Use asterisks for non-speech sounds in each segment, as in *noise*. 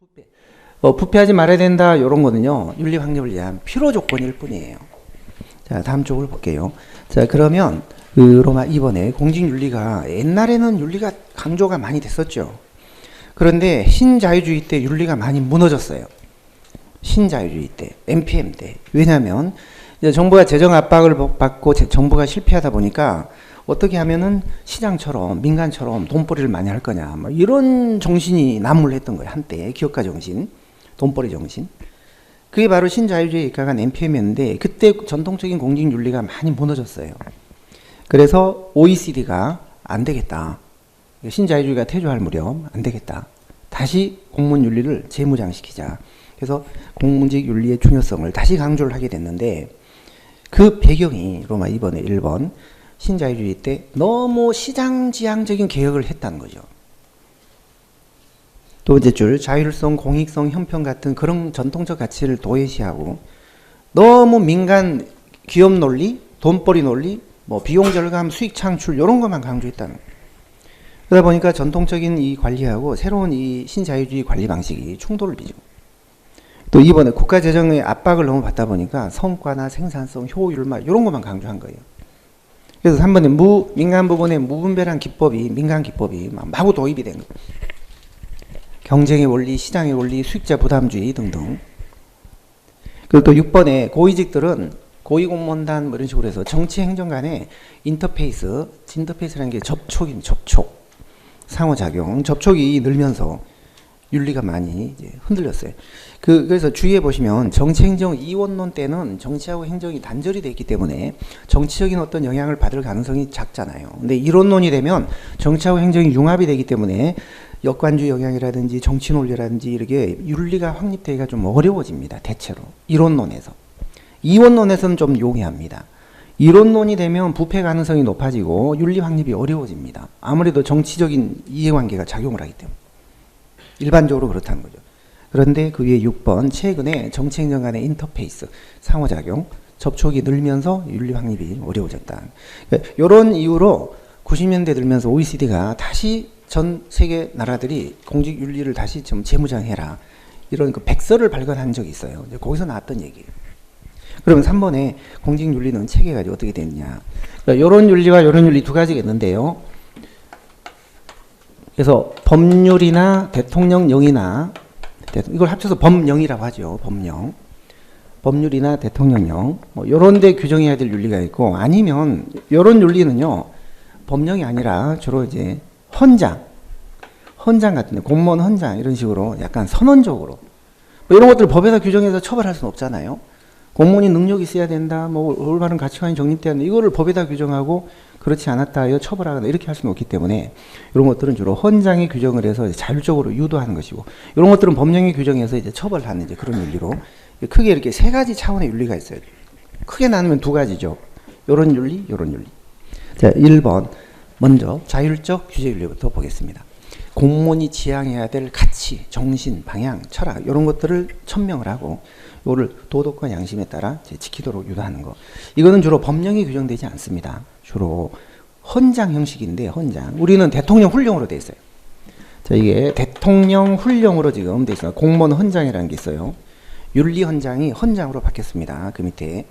부패. 어, 부패하지 말아야 된다 이런 거는요 윤리 확립을 위한 필요 조건일 뿐이에요. 자 다음 쪽을 볼게요. 자 그러면 그 로마 2번에 공직 윤리가 옛날에는 윤리가 강조가 많이 됐었죠. 그런데 신자유주의 때 윤리가 많이 무너졌어요. 신자유주의 때, NPM 때. 왜냐하면 정부가 재정 압박을 받고 제- 정부가 실패하다 보니까 어떻게 하면은 시장처럼 민간처럼 돈벌이를 많이 할 거냐 뭐 이런 정신이 난무했던 거예요 한때 기업가 정신, 돈벌이 정신. 그게 바로 신자유주의 입각한 NPM이었는데 그때 전통적인 공직 윤리가 많이 무너졌어요. 그래서 OECD가 안 되겠다. 신자유주의가 퇴조할 무렵 안 되겠다. 다시 공무원 윤리를 재무장시키자. 그래서 공무직 윤리의 중요성을 다시 강조를 하게 됐는데 그 배경이 로마 2번에 1번 신자유주의 때 너무 시장지향적인 개혁을 했다는 거죠. 두 번째 줄 자율성, 공익성, 형평 같은 그런 전통적 가치를 도외시하고 너무 민간 기업 논리, 돈벌이 논리, 뭐 비용 절감, 수익 창출 이런 것만 강조했다는 거예요. 그러다 보니까 전통적인 이 관리하고 새로운 이 신자유주의 관리 방식이 충돌을 빚고 또 이번에 국가 재정의 압박을 너무 받다 보니까 성과나 생산성, 효율 막 이런 것만 강조한 거예요. 그래서 3번에 무 민간 부분의 무분별한 기법이 민간 기법이 막 마구 도입이 된 거예요. 경쟁의 원리, 시장의 원리, 수익자 부담주의 등등. 그리고 또 6번에 고위직들은 고위공무원단 뭐 이런 식으로 해서 정치 행정 간의 인터페이스, 인터페이스라는 게 접촉인 접촉, 상호작용, 접촉이 늘면서 윤리가 많이 흔들렸어요. 그 그래서 주의해 보시면 정치 행정 이원론 때는 정치하고 행정이 단절이 돼 있기 때문에 정치적인 어떤 영향을 받을 가능성이 작잖아요. 근데 이론론이 되면 정치하고 행정이 융합이 되기 때문에 역관주 영향이라든지 정치 논리라든지 이렇게 윤리가 확립되기가 좀 어려워집니다. 대체로 이론론에서 이원론에서는 좀 용이합니다. 이론론이 되면 부패 가능성이 높아지고 윤리 확립이 어려워집니다. 아무래도 정치적인 이해관계가 작용을 하기 때문에 일반적으로 그렇다는 거죠. 그런데 그 위에 6번 최근에 정치행정 간의 인터페이스 상호작용 접촉이 늘면서 윤리 확립이 어려워졌다. 그러니까 이런 이유로 90년대 들면서 OECD가 다시 전 세계 나라들이 공직 윤리를 다시 좀 재무장해라 이런 그 백서를 발간한 적이 있어요. 거기서 나왔던 얘기예요. 그러면 3번에 공직 윤리는 체계가 어떻게 됐냐? 그러니까 윤리와 이런 윤리 두 가지가 있는데요. 그래서 법률이나 대통령령이나 대- 이걸 합쳐서 법령이라고 하죠. 법령. 법률이나 대통령령 뭐 요런 데 규정해야 될 윤리가 있고 아니면 요런 윤리는요. 법령이 아니라 주로 이제 헌장 헌장 같은 데 공무원 헌장 이런 식으로 약간 선언적으로 뭐 이런 것들 법에다 규정해서 처벌할 수는 없잖아요. 공무원이 능력이 있어야 된다, 뭐 올바른 가치관이 정립돼야 된다. 이거를 법에다 규정하고 그렇지 않았다 하여 처벌하거나 이렇게 할 수는 없기 때문에 이런 것들은 주로 헌장에 규정을 해서 자율적으로 유도하는 것이고 이런 것들은 법령에 규정해서 이제 처벌하는 이제 그런 윤리로 크게 이렇게 세 가지 차원의 윤리가 있어요. 크게 나누면 두 가지죠. 요런 윤리, 요런 윤리. 자, 1번 먼저 자율적 규제 윤리부터 보겠습니다. 공무원이 지향해야 될 가치, 정신, 방향, 철학 이런 것들을 천명을 하고 요를 도덕과 양심에 따라 지키도록 유도하는 거. 이거는 주로 법령에 규정되지 않습니다. 주로 헌장 형식인데 헌장. 우리는 대통령 훈령으로 돼 있어요. 자, 이게 대통령 훈령으로 지금 돼 있어요. 공무원 헌장이라는 게 있어요. 윤리 헌장이 헌장으로 바뀌었습니다. 그 밑에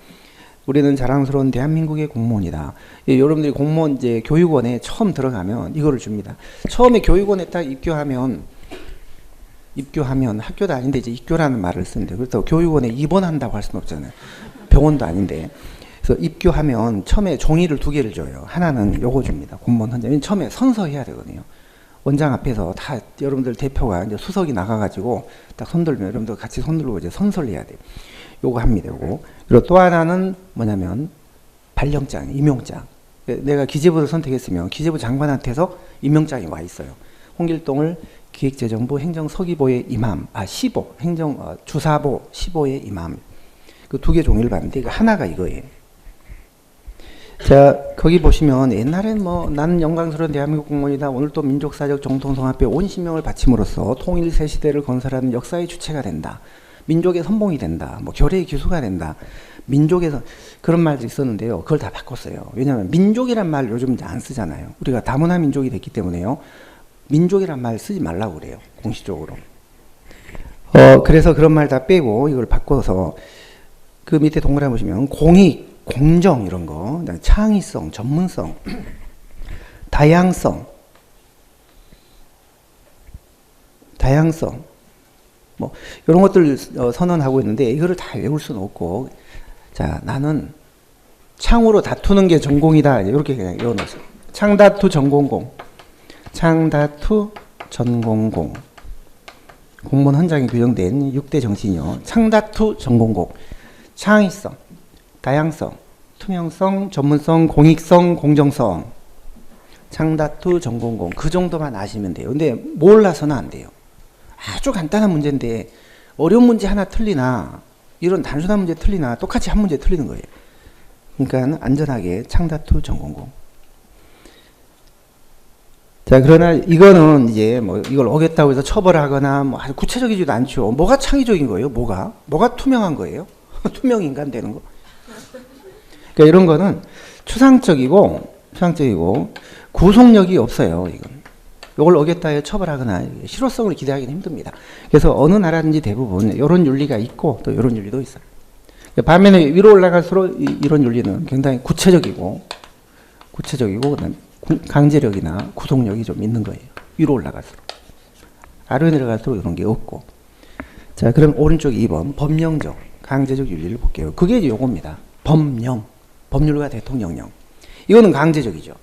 우리는 자랑스러운 대한민국의 공무원이다. 예, 여러분들이 공무원 이제 교육원에 처음 들어가면 이거를 줍니다. 처음에 교육원에 딱 입교하면 입교하면 학교도 아닌데 이제 입교라는 말을 쓰는데 그렇다고 교육원에 입원한다고 할 수는 없잖아요. 병원도 아닌데. 그래서 입교하면 처음에 종이를 두 개를 줘요. 하나는 요거 줍니다. 공무원 헌장. 처음에 선서해야 되거든요. 원장 앞에서 다 여러분들 대표가 이제 수석이 나가가지고 딱 손들면 여러분들 같이 손들고 이제 선서를 해야 돼요. 요거 합니다. 요거. 그리고 또 하나는 뭐냐면 발령장, 임용장. 내가 기재부를 선택했으면 기재부 장관한테서 임명장이 와 있어요. 홍길동을 기획재정부 행정서기보의 임함, 아 시보, 행정 어, 주사보 시보의 임함. 그 두 개 종이를 봤는데 그 하나가 이거예요. 자 거기 보시면 옛날엔 뭐 나는 영광스러운 대한민국 공무원이다. 오늘 또 민족사적 정통성합회 온신명을 바침으로써 통일 새 시대를 건설하는 역사의 주체가 된다. 민족의 선봉이 된다. 뭐 결의의 기수가 된다. 민족에서 그런 말들이 있었는데요. 그걸 다 바꿨어요. 왜냐하면 민족이란 말 요즘 이제 안 쓰잖아요. 우리가 다문화 민족이 됐기 때문에요. 민족이란 말 쓰지 말라고 그래요. 공식적으로. 어, 그래서 그런 말 다 빼고 이걸 바꿔서 그 밑에 동그라미 보시면 공익, 공정 이런 거, 창의성, 전문성, *clears throat* 다양성, 다양성, 뭐 이런 것들 어, 선언하고 있는데 이거를 다 외울 수는 없고, 자 나는 창으로 다투는 게 전공이다 이렇게 그냥 외워놓으세요. 창다투 전공공, 창다투 전공공. 공무원 헌장에 규정된 6대 정신이요. 창다투 전공공. 창의성, 다양성, 투명성, 전문성, 공익성, 공정성. 창다투 전공공. 그 정도만 아시면 돼요. 근데 몰라서는 안 돼요. 아주 간단한 문제인데 어려운 문제 하나 틀리나 이런 단순한 문제 틀리나 똑같이 한 문제 틀리는 거예요. 그러니까 안전하게 창다투 전공공. 자, 그러나 이거는 이제 뭐 이걸 어겼다고 해서 처벌하거나 뭐 아주 구체적이지도 않죠. 뭐가 창의적인 거예요? 뭐가? 뭐가 투명한 거예요? *laughs* 투명 인간 되는 거. 그러니까 이런 거는 추상적이고 추상적이고 구속력이 없어요. 이건. 이걸 어겼다 해 처벌하거나 실효성을 기대하기는 힘듭니다. 그래서 어느 나라든지 대부분 이런 윤리가 있고 또 이런 윤리도 있어요. 반면에 위로 올라갈수록 이- 이런 윤리는 굉장히 구체적이고 구체적이고 그다음에 구- 강제력이나 구속력이 좀 있는 거예요. 위로 올라갈수록. 아래로 내려갈수록 이런 게 없고. 자, 그럼 오른쪽 2번 법령적 강제적 윤리를 볼게요. 그게 요겁니다. 법령, 법률과 대통령령. 이거는 강제적이죠.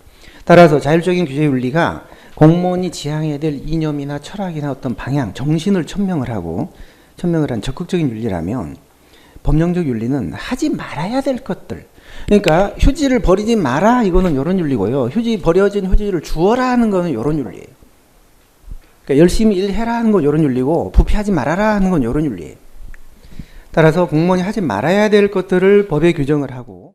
따라서 자율적인 규제 윤리가 공무원이 지향해야 될 이념이나 철학이나 어떤 방향, 정신을 천명을 하고 천명을 한 적극적인 윤리라면 법령적 윤리는 하지 말아야 될 것들. 그러니까 휴지를 버리지 마라 이거는 이런 윤리고요. 휴지 버려진 휴지를 주어라 하는 거는 이런 윤리예요. 그러니까 열심히 일해라 하는 건 이런 윤리고 부패하지 말아라 하는 건 이런 윤리예요. 따라서 공무원이 하지 말아야 될 것들을 법에 규정을 하고